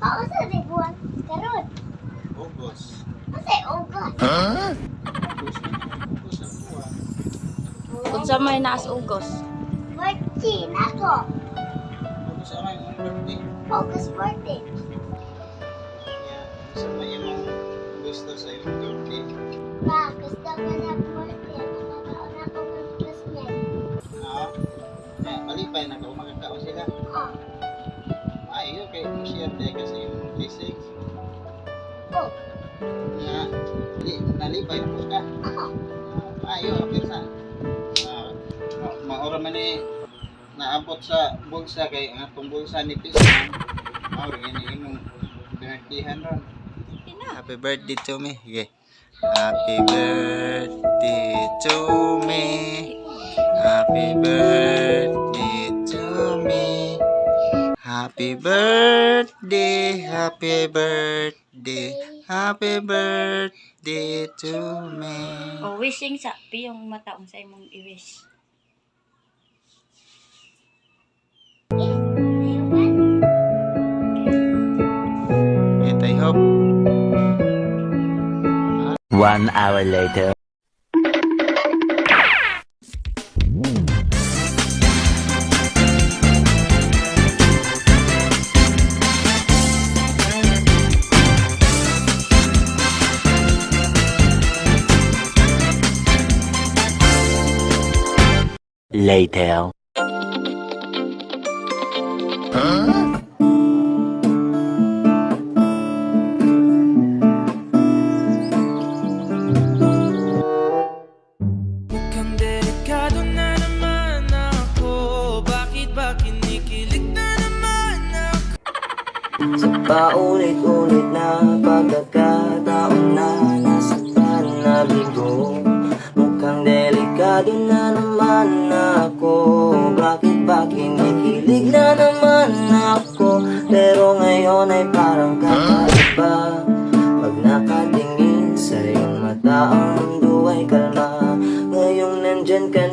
Ako sa. August. Kasi ugot. August na. August ang buwan. Unsa may naas ugos? Fourteen ako. August ang yung birthday. Fourteen. Kaya, sa may imong gusto sa imong birthday. Pa, gusto ko na fourteen. Nakakaon ako ng classmate. Oo. Eh, malipay na kung magkakaon sila. Oh. Ay, yun kay tayo kasi yung T6. Oh. Na, li, nalipay na po ka. Oh. Ayo, pirsa. Ah, ma- maura man ni naabot sa bulsa kay ang atong bulsa ni Pisa. Maura gini imong binagdihan ron. Happy birthday to me. Okay. Happy birthday to me. Happy birthday Happy birthday, happy birthday, happy birthday to me. O wishing sa piyong mata unsa imong i-wish. One hour later. Naman ako. Sa paulit-ulit na pagkakataon na nasaktan na bigo Mukhang delikado na naman kinikilig na naman ako Pero ngayon ay parang kakaiba. Pag nakatingin sa iyong mata ang mundo ay kalma. Ngayong nandyan ka